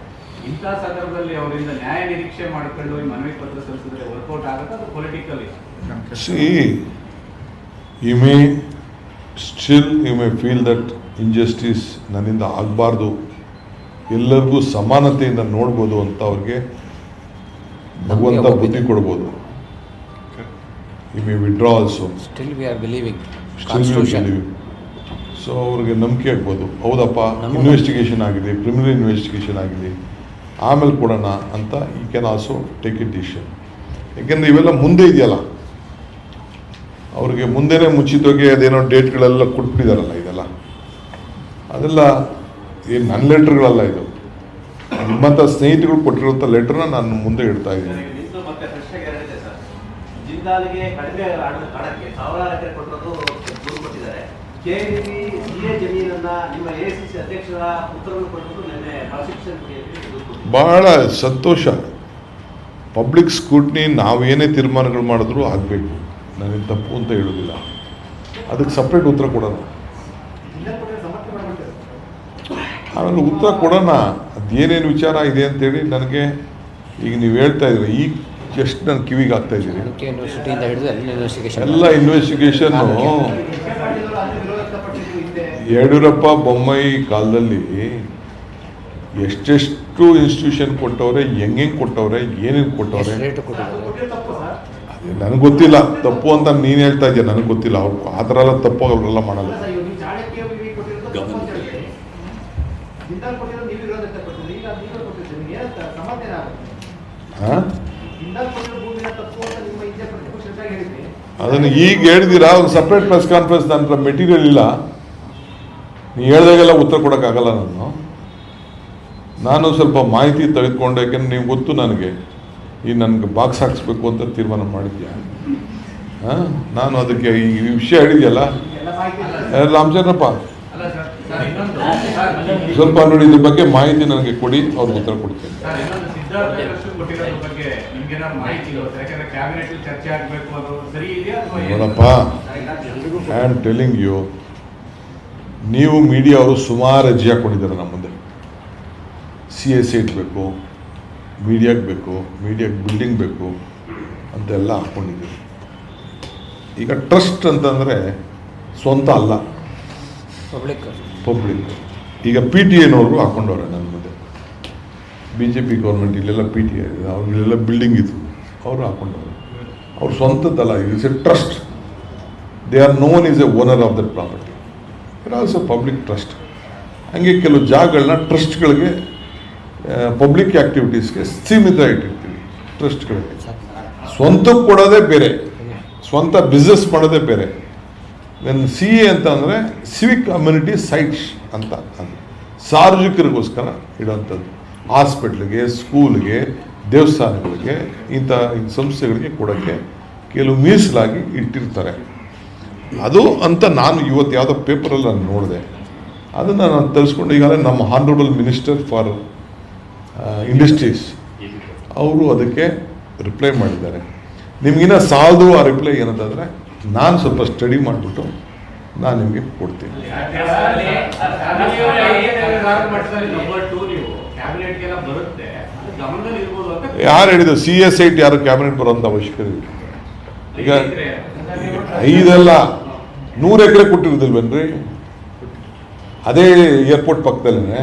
ಇಂಥ ಸಂದರ್ಭದಲ್ಲಿ ಅವರಿಂದ ನ್ಯಾಯ ನಿರೀಕ್ಷೆ ಮಾಡಿಕೊಂಡು ಈ ಮನವಿ ಪತ್ರ ಸಲ್ಲಿಸಿದ್ರೆ ವರ್ಕೌಟ್ ಆಗುತ್ತೆ? ಅದು political may still you may feel that injustice ನನ್ನಿಂದ ಆಗಬಾರ್ದು. ಎಲ್ಲರಿಗೂ ಸಮಾನತೆಯಿಂದ ನೋಡ್ಬೋದು ಅಂತ ಅವ್ರಿಗೆ ಭಗವಂತ ಬುದ್ಧಿ ಕೊಡ್ಬೋದು. You may withdraw also still we are believing still so ಅವ್ರಿಗೆ ನಂಬಿಕೆ ಆಗ್ಬೋದು. ಹೌದಪ್ಪ ಇನ್ವೆಸ್ಟಿಗೇಷನ್ ಆಗಿದೆ ಕ್ರಿಮಿನಲ್ ಇನ್ವೆಸ್ಟಿಗೇಷನ್ ಆಗಿದೆ. ಆಮೇಲೆ ಕೊಡೋಣ ಅಂತ he can also take it decision ಯಾಕೆಂದರೆ ಇವೆಲ್ಲ ಮುಂದೆ ಇದೆಯಲ್ಲ. ಅವ್ರಿಗೆ ಮುಂದೆನೇ ಮುಚ್ಚಿತೋಗಿ ಅದೇನೋ ಡೇಟ್ಗಳೆಲ್ಲ ಕೊಟ್ಬಿಟ್ಟಿದಾರಲ್ಲ ಇದೆಲ್ಲ. ಅದೆಲ್ಲ ಏನು ನನ್ನ ಲೆಟ್ರ್ಗಳಲ್ಲ ಇದು. ನಿಮ್ಮಂಥ ಸ್ನೇಹಿತರು ಕೊಟ್ಟಿರುವಂಥ ಲೆಟ್ರನ್ನ ನಾನು ಮುಂದೆ ಇಡ್ತಾ ಇದ್ದೀನಿ. ಬಹಳ ಸಂತೋಷ. ಪಬ್ಲಿಕ್ ಸ್ಕೂಟ್ನಿ ನಾವೇನೇ ತೀರ್ಮಾನಗಳು ಮಾಡಿದ್ರು ಆಗಬೇಕು. ನನಗೆ ತಪ್ಪು ಅಂತ ಹೇಳೋದಿಲ್ಲ. ಅದಕ್ಕೆ ಸಪ್ರೇಟ್ ಉತ್ತರ ಕೊಡೋಣ. ಆಮೇಲೆ ಉತ್ತರ ಕೊಡೋಣ. ಅದೇನೇನು ವಿಚಾರ ಇದೆ ಅಂತೇಳಿ ನನಗೆ ಈಗ ನೀವು ಹೇಳ್ತಾ ಇದ್ರಿ ಈ ಜಸ್ಟ್ ನನ್ನ ಕಿವಿಗೆ ಆಗ್ತಾ ಇದ್ದೀರಿ. ಎಲ್ಲ ಇನ್ವೆಸ್ಟಿಗೇಷನ್ ಎಲ್ಲ ಇನ್ವೆಸ್ಟಿಗೇಷನ್ನು ಯಡಿಯೂರಪ್ಪ ಬೊಮ್ಮಾಯಿ ಕಾಲದಲ್ಲಿ ಎಷ್ಟೆಷ್ಟು ಇನ್ಸ್ಟಿಟ್ಯೂಷನ್ ಕೊಟ್ಟವ್ರೆ ಹೆಂಗೆ ಕೊಟ್ಟವ್ರೆ ಏನೇನು ಕೊಟ್ಟವ್ರೆ? ನನಗೆ ಗೊತ್ತಿಲ್ಲ, ತಪ್ಪು ಅಂತ ನೀನು ಹೇಳ್ತಾ ಇದೆಯಾ ನನಗೆ ಗೊತ್ತಿಲ್ಲ. ಅವ್ರು ಆ ಥರ ಎಲ್ಲ ತಪ್ಪು ಅವರೆಲ್ಲ ಮಾಡಲ್ಲ. ಅದನ್ನು ಈಗ ಹೇಳಿದಿರಾ ಒಂದು ಸಪ್ರೇಟ್ ಪ್ರೆಸ್ ಕಾನ್ಫರೆನ್ಸ್ ನನ್ನ ಮೆಟೀರಿಯಲ್ ಇಲ್ಲ. ನೀ ಹೇಳ್ದಾಗೆಲ್ಲ ಉತ್ತರ ಕೊಡೋಕ್ಕಾಗಲ್ಲ ನಾನು ನಾನು ಸ್ವಲ್ಪ ಮಾಹಿತಿ ತೆಗೆದುಕೊಂಡೆ ಯಾಕೆಂದ್ರೆ ನೀವು ಗೊತ್ತು ನನಗೆ. ಈ ನನಗೆ ಬಾಕ್ಸ್ ಹಾಕ್ಸ್ಬೇಕು ಅಂತ ತೀರ್ಮಾನ ಮಾಡಿದ್ಯಾ? ಹಾಂ? ನಾನು ಅದಕ್ಕೆ ಈ ವಿಷಯ ಹೇಳಿದ್ಯಲ್ಲ? ರಾಮಚಂದ್ರಪ್ಪ. ಸ್ವಲ್ಪ ನೋಡಿ ಇದ್ರ ಬಗ್ಗೆ ಮಾಹಿತಿ ನನಗೆ ಕೊಡಿ ಅವ್ರ ಉತ್ತರ ಕೊಡ್ತೇನೆ? ನೋಡಪ್ಪ ಐ ಆಮ್ ಟೆಲಿಂಗ್ ಯು ನೀವು ಮೀಡಿಯಾ ಅವರು ಸುಮಾರು ಅರ್ಜಿ ಕೊಟ್ಟಿದ್ದಾರೆ ನಮ್ಮ ಮುಂದೆ. ಸಿ ಎಸ್ ಸಿ ಬೇಕು ಮೀಡಿಯಾಗೆ ಬೇಕು ಮೀಡಿಯಾಗೆ ಬಿಲ್ಡಿಂಗ್ ಬೇಕು ಅಂತೆಲ್ಲ ಹಾಕ್ಕೊಂಡಿದ್ದೀವಿ ಈಗ ಟ್ರಸ್ಟ್ ಅಂತಂದರೆ ಸ್ವಂತ ಅಲ್ಲ. ಪಬ್ಲಿಕ್ ಪಬ್ಲಿಕ್ ಈಗ ಪಿ ಟಿ ಎನವ್ರಿಗೂ ಹಾಕ್ಕೊಂಡವ್ರೆ ನನ್ನ ಮುಂದೆ. ಬಿ ಜೆ ಪಿ ಗೌರ್ಮೆಂಟ್ ಇಲ್ಲೆಲ್ಲ ಪಿ ಟಿ ಐ ಇದೆ ಅವ್ರಿಗೆಲ್ಲ ಬಿಲ್ಡಿಂಗ್ ಇತ್ತು ಅವರು ಹಾಕ್ಕೊಂಡವ್ರೆ ಅವ್ರ ಸ್ವಂತದ್ದಲ್ಲ is a trust they are known is a owner of that property it also public trust ಹಂಗೆ ಕೆಲವು ಜಾಗಗಳನ್ನ ಟ್ರಸ್ಟ್ಗಳಿಗೆ ಪಬ್ಲಿಕ್ ಆ್ಯಕ್ಟಿವಿಟೀಸ್ಗೆ ಸೀಮಿತ ಇಟ್ಟಿರ್ತೀವಿ ಟ್ರಸ್ಟ್ಗಳಿಗೆ ಸ್ವಂತಕ್ಕೆ ಕೊಡೋದೇ ಬೇರೆ ಸ್ವಂತ ಬಿಸ್ನೆಸ್ ಮಾಡೋದೇ ಬೇರೆ. ದೆನ್ ಸಿ ಎ ಅಂತ ಅಂದರೆ ಸಿವಿಕ್ ಕಮ್ಯುನಿಟಿ ಸೈಟ್ಸ್ ಅಂತ ಅದು ಸಾರ್ವಜನಿಕರಿಗೋಸ್ಕರ ಇಡೋಂಥದ್ದು. ಹಾಸ್ಪಿಟ್ಲಿಗೆ ಸ್ಕೂಲ್ಗೆ ದೇವಸ್ಥಾನಗಳಿಗೆ ಇಂಥ ಸಂಸ್ಥೆಗಳಿಗೆ ಕೊಡೋಕ್ಕೆ ಕೆಲವು ಮೀಸಲಾಗಿ ಇಟ್ಟಿರ್ತಾರೆ. ಅದು ಅಂತ ನಾನು ಇವತ್ತು ಯಾವುದೋ ಪೇಪರಲ್ಲಿ ನಾನು ನೋಡಿದೆ. ಅದನ್ನು ನಾನು ತರಿಸ್ಕೊಂಡು ಈಗಾಗಲೇ ನಮ್ಮ ಹಾನರಬಲ್ ಮಿನಿಸ್ಟರ್ ಫಾರ್ ಇಂಡಸ್ಟ್ರೀಸ್ ಅವರು ಅದಕ್ಕೆ ರಿಪ್ಲೈ ಮಾಡಿದ್ದಾರೆ. ನಿಮಗಿನ್ನ ಸಾಲದು ಆ ರಿಪ್ಲೈ ಏನಂತಂದರೆ, ನಾನು ಸ್ವಲ್ಪ ಸ್ಟಡಿ ಮಾಡಿಬಿಟ್ಟು ನಾನು ನಿಮಗೆ ಕೊಡ್ತೀನಿ. ಯಾರು ಹೇಳಿದ್ರು ಸಿ ಎಸ್ ಐಟ್ ಯಾರು ಕ್ಯಾಬಿನೆಟ್ ಬರೋಂಥ ಅವಶ್ಯಕತೆ ಇಲ್ಲ. ಈಗ ಐದಲ್ಲ, ನೂರು ಎಕರೆ ಕೊಟ್ಟಿರೋದಿಲ್ವೇನ್ರಿ? ಅದೇ ಏರ್ಪೋರ್ಟ್ ಪಕ್ಕದಲ್ಲೇ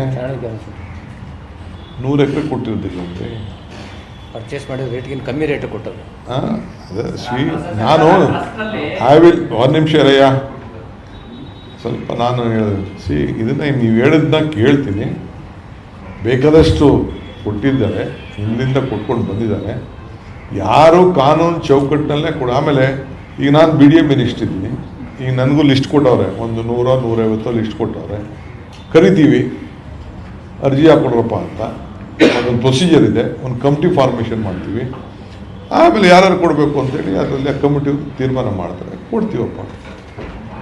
ನೂರು ಎಕರೆ ಕೊಟ್ಟಿರೋದಿಲ್ಲನ್ರಿ ಪರ್ಚೇಸ್ ಮಾಡಿದ ರೇಟ್ಗಿಂತ ಕಮ್ಮಿ ರೇಟ್ ಕೊಟ್ಟರು ಹಾಂ ಅದೇ ಶ್ರೀ ನಾನು ಐ ವಿಲ್ ಒಂದು ನಿಮಿಷ ಅರಯ್ಯ ಸ್ವಲ್ಪ ನಾನು ಹೇಳಿದೆ. ಸಿ ಇದನ್ನು ನೀವು ಹೇಳಿದ್ನ ಕೇಳ್ತೀನಿ. ಬೇಕಾದಷ್ಟು ಕೊಟ್ಟಿದ್ದಾರೆ ಹಿಂದಿಂದ ಕೊಟ್ಕೊಂಡು ಬಂದಿದ್ದಾರೆ. ಯಾರು ಕಾನೂನು ಚೌಕಟ್ಟಿನಲ್ಲೇ ಕೊಡ ಆಮೇಲೆ ಈಗ ನಾನು ಬಿ ಡಿ ಎ ಮಿನಿಸ್ಟರ್ ಇದ್ದೀನಿ. ಈಗ ನನಗೂ ಲಿಸ್ಟ್ ಕೊಟ್ಟವ್ರೆ. ಒಂದು ನೂರ ನೂರೈವತ್ತೋ ಲಿಸ್ಟ್ ಕೊಟ್ಟವ್ರೆ. ಕರಿತೀವಿ. ಅರ್ಜಿ ಹಾಕೊಡ್ರಪ್ಪ ಅಂತ. ಅದೊಂದು ಪ್ರೊಸೀಜರ್ ಇದೆ. ಒಂದು ಕಮಿಟಿ ಫಾರ್ಮೇಷನ್ ಮಾಡ್ತೀವಿ. ಆಮೇಲೆ ಯಾರ್ಯಾರು ಕೊಡಬೇಕು ಅಂತೇಳಿ ಅದರಲ್ಲಿ ಕಮಿಟಿ ತೀರ್ಮಾನ ಮಾಡ್ತಾರೆ. ಕೊಡ್ತೀವಪ್ಪ.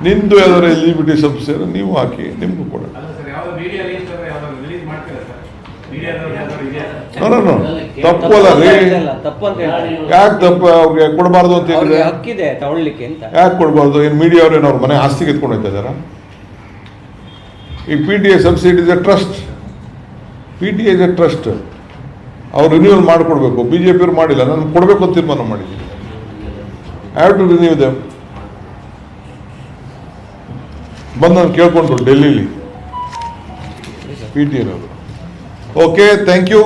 ನಿಂದು ಯಾವ್ದಾರು ಎಲಿಜಿಬಿಲಿಟಿ ಸಂಸ್ಥೆ ನೀವು ಹಾಕಿ ನಿಮಗೂ ಕೊಡ. ಅಲ್ಲ ಸರ್ ಯಾವ್ದು ಮೀಡಿಯಾ ರಿಲೀಸ್ ಯಾವ್ದಾದ್ರು ರಿಲೀಸ್ ಮಾಡ್ತೀರಾ ಸರ್? ಮೀಡಿಯಾದವ್ರು ಯಾವ್ದಾದ್ರು ಇದೆಯಾ ನೋ ನೋ ತಪ್ಪು ಅಲ್ಲ ರೀ ತಪ್ಪು ಅಂತ ಹೇಳ್ತಾರೆ ಯಾಕೆ ತಪ್ಪು? ಅವ್ರಿಗೆ ಕೊಡಬಾರ್ದು ಅಂತ ಹಕ್ಕಿದೆ ತಗೊಳ್ಳಿಕ್ಕೆ ಅಂತ. ಯಾಕೆ ಕೊಡಬಾರ್ದು? ಏನು ಮೀಡಿಯಾ ಅವ್ರೇನು ಅವ್ರ ಮನೆ ಆಸ್ತಿಗೆ ಎತ್ಕೊಂಡು ಹೋಗ್ತಾ ಇದ್ದಾರಾ ಈ P T A subsidy is a trust P T A trust ಅವ್ರು ರಿನ್ಯೂವಲ್ ಮಾಡಿಕೊಡ್ಬೇಕು. ಬಿ ಜೆ ಪಿಯವ್ರು ಮಾಡಿಲ್ಲ. ನಾನು ಕೊಡಬೇಕು ಅಂತ ತೀರ್ಮಾನ ಮಾಡಿದ್ದೀನಿ. ಹ್ಯಾವ್ ಟು ರಿನ್ಯೂ ದೆಮ್ ಬಂದು ನಾನು ಕೇಳ್ಕೊಂಡ್ರು ಡೆಲ್ಲಿಲಿ. ಪಿ ಟಿ ಎನವರು ಓಕೆ ಥ್ಯಾಂಕ್ ಯು